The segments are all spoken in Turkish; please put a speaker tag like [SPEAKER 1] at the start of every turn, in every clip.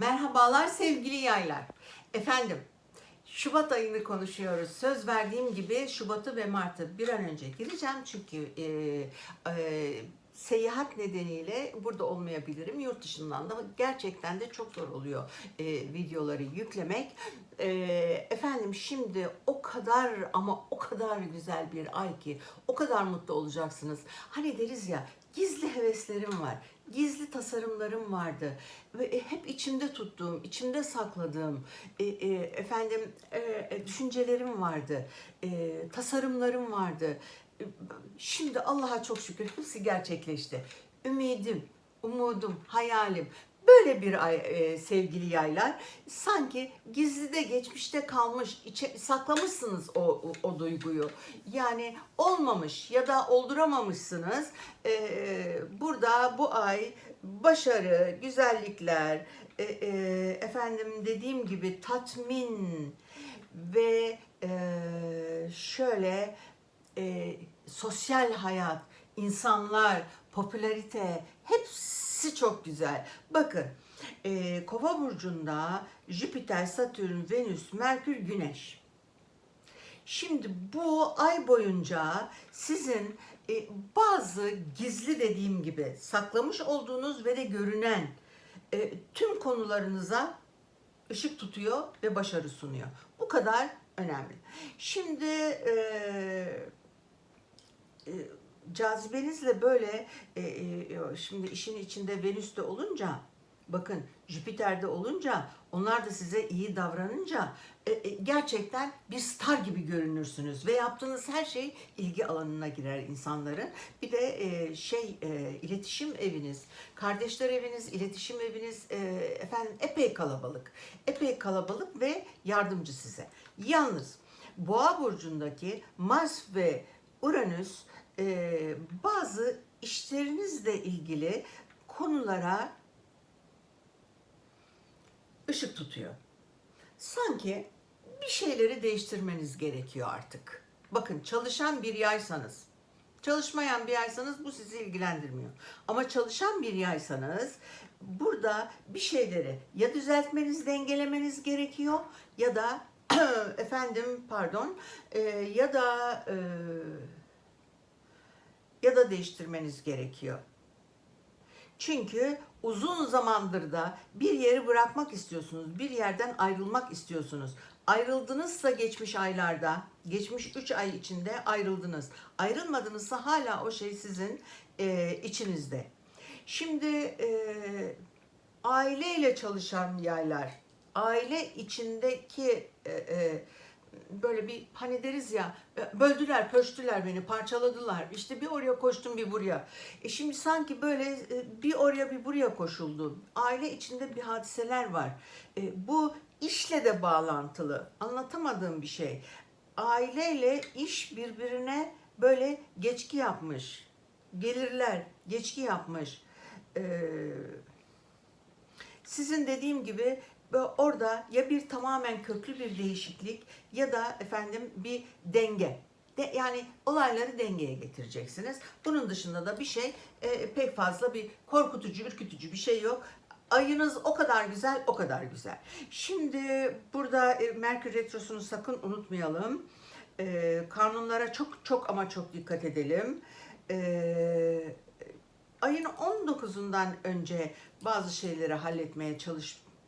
[SPEAKER 1] Merhabalar sevgili yaylar. Efendim, Şubat ayını konuşuyoruz. Söz verdiğim gibi Şubat'ı ve Mart'ı bir an önce gireceğim çünkü e, e, seyahat nedeniyle burada olmayabilirim. Yurt dışından da gerçekten de çok zor oluyor e, videoları yüklemek. E, efendim şimdi o kadar ama o kadar güzel bir ay ki o kadar mutlu olacaksınız. Hani deriz ya gizli heveslerim var. Gizli tasarımlarım vardı ve e, hep içimde tuttuğum, içimde sakladığım e, e, efendim e, e, düşüncelerim vardı, e, tasarımlarım vardı. E, Şimdi Allah'a çok şükür hepsi gerçekleşti. Ümidim, umudum, hayalim. Böyle bir ay e, sevgili yaylar. Sanki gizlide geçmişte kalmış, içe, saklamışsınız o, o, o duyguyu. Yani olmamış ya da olduramamışsınız. E, burada bu ay başarı, güzellikler, e, e, efendim dediğim gibi tatmin ve e, şöyle e, sosyal hayat, insanlar, popülarite hepsi çok güzel. Bakın e, Kova burcunda Jüpiter, Satürn, Venüs, Merkür, Güneş. Şimdi bu ay boyunca sizin e, bazı gizli dediğim gibi saklamış olduğunuz ve de görünen e, tüm konularınıza ışık tutuyor ve başarı sunuyor. Bu kadar önemli. Şimdi e, e, cazibenizle böyle e, e, şimdi işin içinde Venüs de olunca bakın Jüpiter'de olunca onlar da size iyi davranınca e, e, gerçekten bir star gibi görünürsünüz ve yaptığınız her şey ilgi alanına girer insanların. Bir de e, şey e, iletişim eviniz, kardeşler eviniz, iletişim eviniz e, efendim epey kalabalık. Epey kalabalık ve yardımcı size. Yalnız Boğa burcundaki Mars ve Uranüs e, bazı işlerinizle ilgili konulara ışık tutuyor. Sanki bir şeyleri değiştirmeniz gerekiyor artık. Bakın çalışan bir yaysanız, çalışmayan bir yaysanız bu sizi ilgilendirmiyor. Ama çalışan bir yaysanız burada bir şeyleri ya düzeltmeniz, dengelemeniz gerekiyor ya da efendim pardon e, ya da e, ya da değiştirmeniz gerekiyor. Çünkü uzun zamandır da bir yeri bırakmak istiyorsunuz. Bir yerden ayrılmak istiyorsunuz. Ayrıldınızsa geçmiş aylarda, geçmiş 3 ay içinde ayrıldınız. Ayrılmadınızsa hala o şey sizin e, içinizde. Şimdi e, aileyle çalışan yaylar, aile içindeki e, e, böyle bir hani deriz ya e, böldüler, pöştüler beni, parçaladılar. İşte bir oraya koştum bir buraya. E şimdi sanki böyle e, bir oraya bir buraya koşuldu. Aile içinde bir hadiseler var. E, bu işle de bağlantılı. Anlatamadığım bir şey. Aileyle iş birbirine böyle geçki yapmış. Gelirler geçki yapmış. Eee sizin dediğim gibi orada ya bir tamamen köklü bir değişiklik ya da efendim bir denge. De, yani olayları dengeye getireceksiniz. Bunun dışında da bir şey e, pek fazla bir korkutucu, ürkütücü bir şey yok. Ayınız o kadar güzel, o kadar güzel. Şimdi burada e, Merkür Retrosu'nu sakın unutmayalım. E, kanunlara çok çok ama çok dikkat edelim. E, ayın 19'undan önce bazı şeyleri halletmeye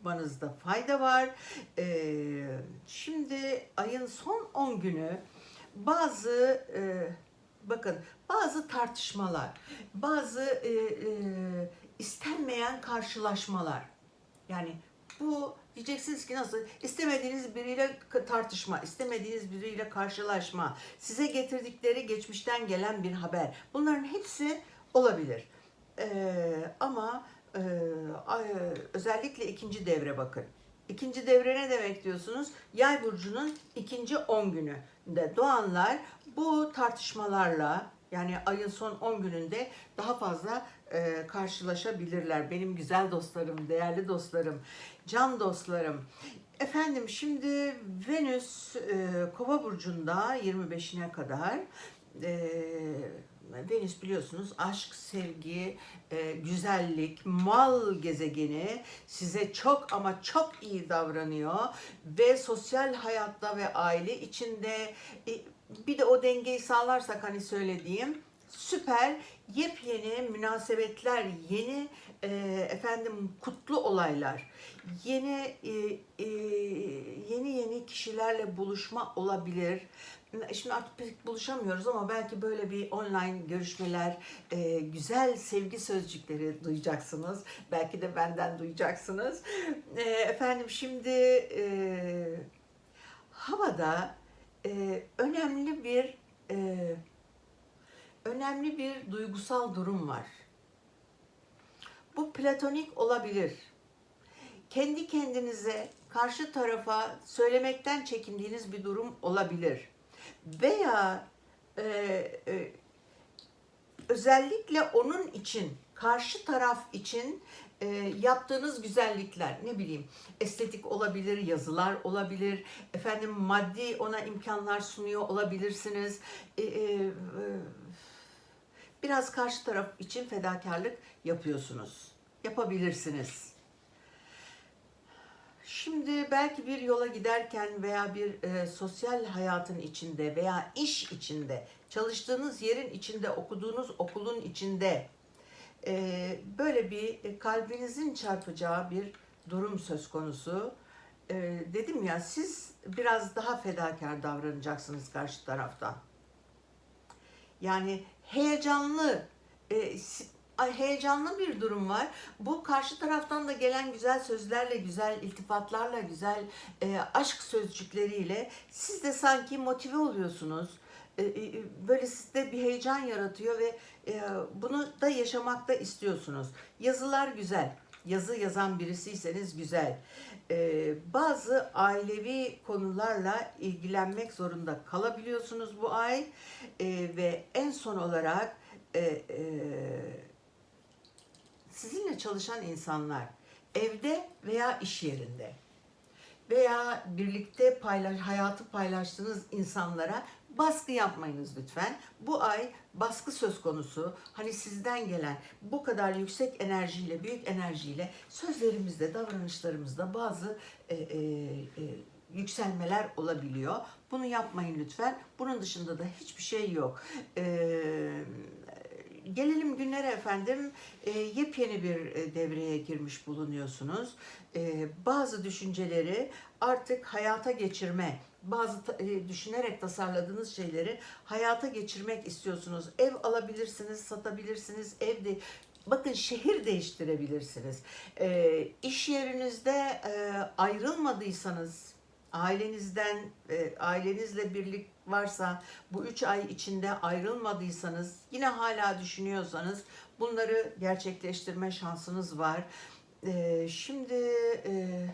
[SPEAKER 1] çalışmanızda fayda var. Ee, şimdi ayın son 10 günü bazı e, bakın bazı tartışmalar, bazı e, e, istenmeyen karşılaşmalar. Yani bu diyeceksiniz ki nasıl? İstemediğiniz biriyle tartışma, istemediğiniz biriyle karşılaşma, size getirdikleri geçmişten gelen bir haber. Bunların hepsi olabilir. Ee, ama özellikle ikinci devre bakın. İkinci devre ne demek diyorsunuz? Yay burcunun ikinci 10 gününde doğanlar bu tartışmalarla yani ayın son 10 gününde daha fazla e, karşılaşabilirler. Benim güzel dostlarım, değerli dostlarım, can dostlarım. Efendim şimdi Venüs e, Kova burcunda 25'ine kadar e, Venüs biliyorsunuz aşk, sevgi, e, güzellik, mal gezegeni size çok ama çok iyi davranıyor ve sosyal hayatta ve aile içinde e, bir de o dengeyi sağlarsak hani söylediğim süper yepyeni münasebetler, yeni e, efendim kutlu olaylar, yeni e, e, yeni yeni kişilerle buluşma olabilir. Şimdi artık pek buluşamıyoruz ama belki böyle bir online görüşmeler, e, güzel sevgi sözcükleri duyacaksınız. Belki de benden duyacaksınız. E, efendim şimdi e, havada e, önemli bir e, önemli bir duygusal durum var. Bu platonik olabilir. Kendi kendinize karşı tarafa söylemekten çekindiğiniz bir durum olabilir. Veya e, e, özellikle onun için, karşı taraf için e, yaptığınız güzellikler, ne bileyim estetik olabilir, yazılar olabilir, efendim maddi ona imkanlar sunuyor olabilirsiniz. E, e, e, biraz karşı taraf için fedakarlık yapıyorsunuz. Yapabilirsiniz. Şimdi belki bir yola giderken veya bir e, sosyal hayatın içinde veya iş içinde, çalıştığınız yerin içinde, okuduğunuz okulun içinde e, böyle bir e, kalbinizin çarpacağı bir durum söz konusu. E, dedim ya siz biraz daha fedakar davranacaksınız karşı taraftan. Yani heyecanlı, e, heyecanlı bir durum var. Bu karşı taraftan da gelen güzel sözlerle, güzel iltifatlarla, güzel e, aşk sözcükleriyle siz de sanki motive oluyorsunuz. E, e, böyle sizde bir heyecan yaratıyor ve e, bunu da yaşamakta istiyorsunuz. Yazılar güzel. Yazı yazan birisiyseniz güzel. E, bazı ailevi konularla ilgilenmek zorunda kalabiliyorsunuz bu ay. E, ve en son olarak e, e, sizinle çalışan insanlar evde veya iş yerinde veya birlikte paylaş, hayatı paylaştığınız insanlara baskı yapmayınız lütfen. Bu ay baskı söz konusu. Hani sizden gelen bu kadar yüksek enerjiyle, büyük enerjiyle sözlerimizde, davranışlarımızda bazı e, e, e, yükselmeler olabiliyor. Bunu yapmayın lütfen. Bunun dışında da hiçbir şey yok. Eee Gelelim günlere efendim. E, yepyeni bir e, devreye girmiş bulunuyorsunuz. E, bazı düşünceleri artık hayata geçirme, bazı e, düşünerek tasarladığınız şeyleri hayata geçirmek istiyorsunuz. Ev alabilirsiniz, satabilirsiniz, evde Bakın şehir değiştirebilirsiniz. E, iş yerinizde e, ayrılmadıysanız, ailenizden, e, ailenizle birlik varsa, bu üç ay içinde ayrılmadıysanız, yine hala düşünüyorsanız bunları gerçekleştirme şansınız var. E, şimdi e,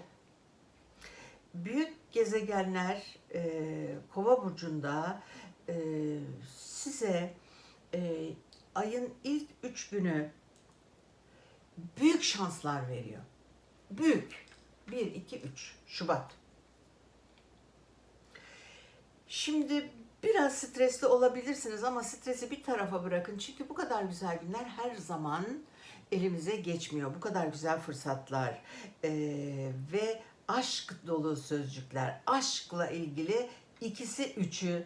[SPEAKER 1] büyük gezegenler e, Kova burcunda e, size e, ayın ilk üç günü büyük şanslar veriyor. Büyük. 1, 2, 3 Şubat. Şimdi biraz stresli olabilirsiniz ama stresi bir tarafa bırakın. Çünkü bu kadar güzel günler her zaman elimize geçmiyor. Bu kadar güzel fırsatlar Ee, ve aşk dolu sözcükler. Aşkla ilgili ikisi üçü.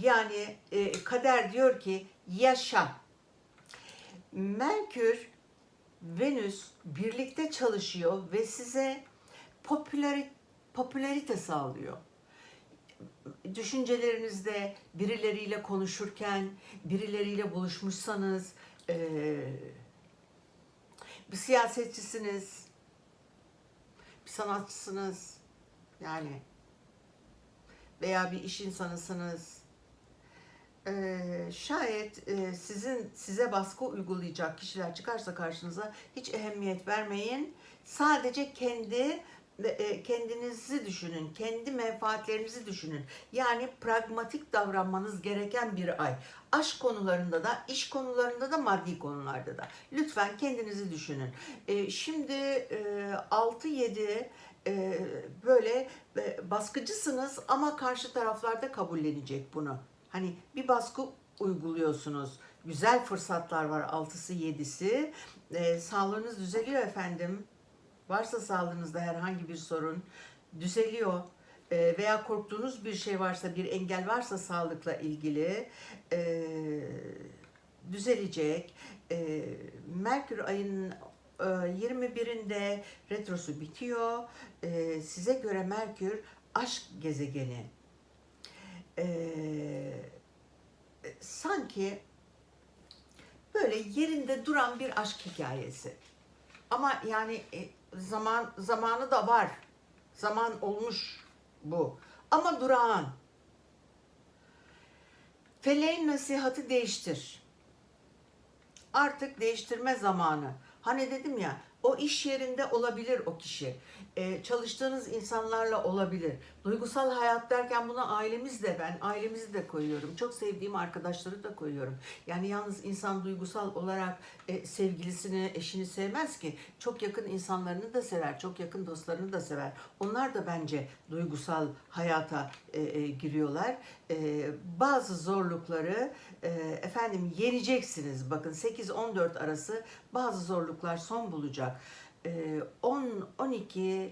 [SPEAKER 1] Yani e, kader diyor ki yaşa. Merkür, Venüs birlikte çalışıyor ve size popüler, popülarite sağlıyor düşüncelerinizde birileriyle konuşurken, birileriyle buluşmuşsanız, eee, bir siyasetçisiniz, bir sanatçısınız, yani veya bir iş insanısınız. Eee, şayet eee, sizin size baskı uygulayacak kişiler çıkarsa karşınıza hiç ehemmiyet vermeyin. Sadece kendi e, kendinizi düşünün, kendi menfaatlerinizi düşünün. Yani pragmatik davranmanız gereken bir ay. Aşk konularında da, iş konularında da, maddi konularda da. Lütfen kendinizi düşünün. E, şimdi e, 6-7 e, böyle e, baskıcısınız ama karşı taraflarda kabullenecek bunu. Hani bir baskı uyguluyorsunuz güzel fırsatlar var. Altısı, yedisi. Ee, sağlığınız düzeliyor efendim. Varsa sağlığınızda herhangi bir sorun düzeliyor. Ee, veya korktuğunuz bir şey varsa, bir engel varsa sağlıkla ilgili ee, düzelecek. Ee, Merkür ayının e, 21'inde retrosu bitiyor. Ee, size göre Merkür aşk gezegeni. Ee, sanki böyle yerinde duran bir aşk hikayesi. Ama yani e, zaman zamanı da var. Zaman olmuş bu. Ama durağan. Feleğin nasihatı değiştir. Artık değiştirme zamanı. Hani dedim ya o iş yerinde olabilir o kişi. Ee, çalıştığınız insanlarla olabilir. Duygusal hayat derken buna ailemiz de ben ailemizi de koyuyorum. Çok sevdiğim arkadaşları da koyuyorum. Yani yalnız insan duygusal olarak e, sevgilisini, eşini sevmez ki. Çok yakın insanlarını da sever, çok yakın dostlarını da sever. Onlar da bence duygusal hayata e, e, giriyorlar. E, bazı zorlukları e, efendim yeneceksiniz. Bakın 8-14 arası bazı zorluklar son bulacak. E, 10-12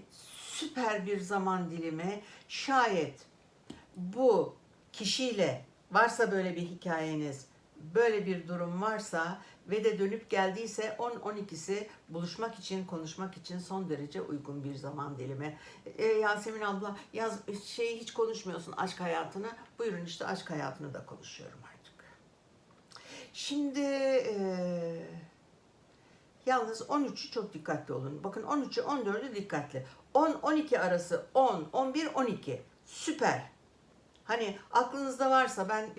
[SPEAKER 1] süper bir zaman dilimi şayet bu kişiyle varsa böyle bir hikayeniz, böyle bir durum varsa ve de dönüp geldiyse 10-12'si buluşmak için, konuşmak için son derece uygun bir zaman dilimi. E, Yasemin abla yaz şeyi hiç konuşmuyorsun aşk hayatını. Buyurun işte aşk hayatını da konuşuyorum artık. Şimdi e, yalnız 13'ü çok dikkatli olun. Bakın 13'ü 14'ü dikkatli. 10-12 arası 10, 11, 12. Süper. Hani aklınızda varsa ben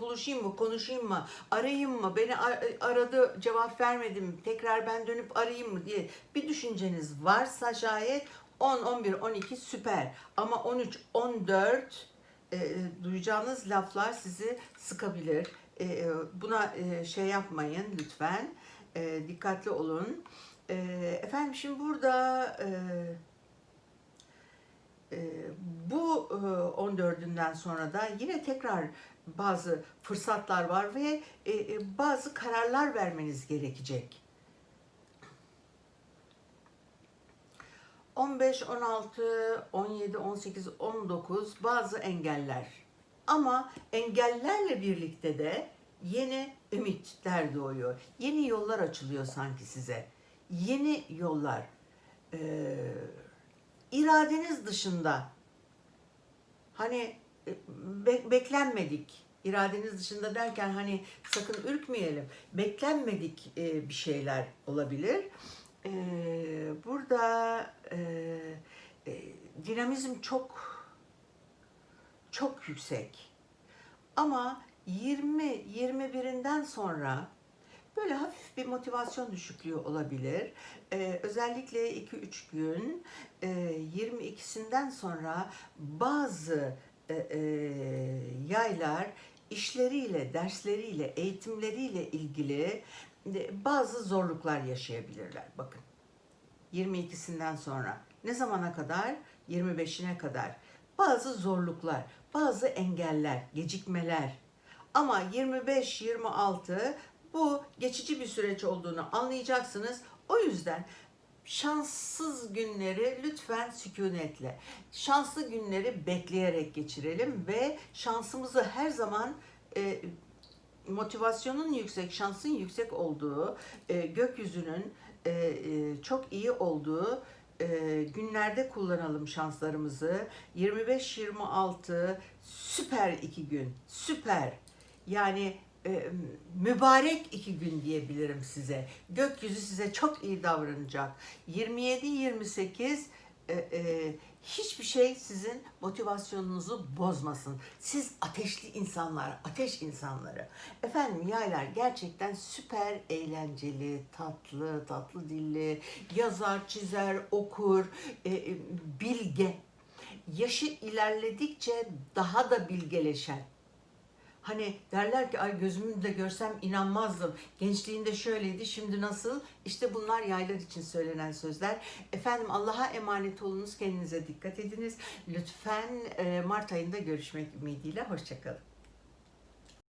[SPEAKER 1] buluşayım mı, konuşayım mı, arayayım mı, beni ar- aradı cevap vermedim, tekrar ben dönüp arayayım mı diye bir düşünceniz varsa şayet 10, 11, 12 süper. Ama 13, 14 e, duyacağınız laflar sizi sıkabilir. E, e, buna e, şey yapmayın lütfen. E, dikkatli olun. E, efendim şimdi burada e, e, bu e, 14'ünden sonra da yine tekrar bazı fırsatlar var ve e, e, bazı kararlar vermeniz gerekecek. 15, 16, 17, 18, 19 bazı engeller. Ama engellerle birlikte de yeni ümitler doğuyor. Yeni yollar açılıyor sanki size. Yeni yollar. Ee, iradeniz dışında hani e, be- beklenmedik iradeniz dışında derken hani sakın ürkmeyelim beklenmedik e, bir şeyler olabilir E, burada e, e, dinamizm çok çok yüksek ama 20 21'inden sonra böyle hafif bir motivasyon düşüklüğü olabilir. Ee, özellikle 2-3 gün e, 22'sinden sonra bazı e, e, yaylar işleriyle, dersleriyle, eğitimleriyle ilgili e, bazı zorluklar yaşayabilirler. Bakın 22'sinden sonra ne zamana kadar? 25'ine kadar. Bazı zorluklar, bazı engeller, gecikmeler. Ama 25-26 bu geçici bir süreç olduğunu anlayacaksınız. O yüzden şanssız günleri lütfen sükunetle, şanslı günleri bekleyerek geçirelim ve şansımızı her zaman e, motivasyonun yüksek, şansın yüksek olduğu, e, gökyüzünün e, e, çok iyi olduğu e, günlerde kullanalım şanslarımızı. 25-26 süper iki gün, süper. Yani e, mübarek iki gün diyebilirim size. Gökyüzü size çok iyi davranacak. 27-28 e, e, hiçbir şey sizin motivasyonunuzu bozmasın. Siz ateşli insanlar, ateş insanları. Efendim yaylar gerçekten süper eğlenceli, tatlı, tatlı dilli, yazar, çizer, okur, e, e, bilge. Yaşı ilerledikçe daha da bilgeleşen, Hani derler ki ay gözümü de görsem inanmazdım. Gençliğinde şöyleydi şimdi nasıl? İşte bunlar yaylar için söylenen sözler. Efendim Allah'a emanet olunuz. Kendinize dikkat ediniz. Lütfen Mart ayında görüşmek ümidiyle. Hoşçakalın.